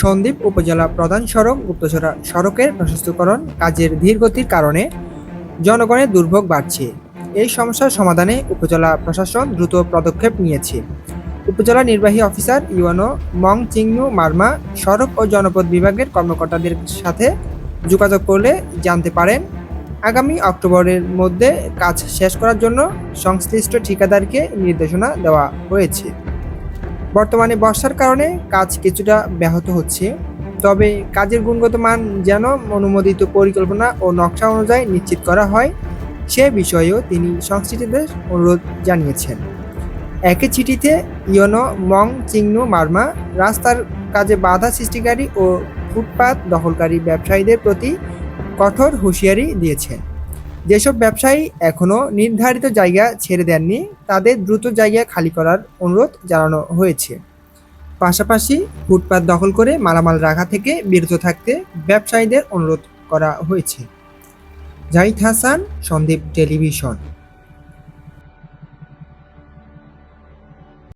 সন্দ্বীপ উপজেলা প্রধান সড়ক গুপ্তচরা সড়কের প্রশস্তকরণ কাজের ধীরগতির কারণে জনগণের দুর্ভোগ বাড়ছে। এই সমস্যার সমাধানে উপজেলা প্রশাসন দ্রুত পদক্ষেপ নিয়েছে। উপজেলা নির্বাহী অফিসার ইউএনও মং চিংনু মার্মা সড়ক ও জনপদ বিভাগের কর্মকর্তাদের সাথে যোগাযোগ করলে জানতে পারেন, আগামী অক্টোবরের মধ্যে কাজ শেষ করার জন্য সংশ্লিষ্ট ঠিকাদারকে নির্দেশনা দেওয়া হয়েছে। বর্তমানে বর্ষার কারণে কাজ কিছুটা ব্যাহত হচ্ছে। তবে কাজের গুণগত মান যেন অনুমোদিত পরিকল্পনা ও নকশা অনুযায়ী নিশ্চিত করা হয়, সে বিষয়েও তিনি সংশ্লিষ্টদের অনুরোধ জানিয়েছেন। একই চিঠিতে ইয়নো মং চিংনু মার্মা, রাস্তার কাজে বাধা সৃষ্টিকারী ও ফুটপাত দখলকারী ব্যবসায়ীদের প্রতি কঠোর হুঁশিয়ারি দিয়েছেন। যেসব ব্যবসায়ী এখনও নির্ধারিত জায়গা ছেড়ে দেননি, তাদের দ্রুত জায়গা খালি করার অনুরোধ জানানো হয়েছে। পাশাপাশি ফুটপাত দখল করে মালামাল রাখা থেকে বিরত থাকতে ব্যবসায়ীদের অনুরোধ করা হয়েছে। জাহিদ হাসান, সন্দীপ টেলিভিশন।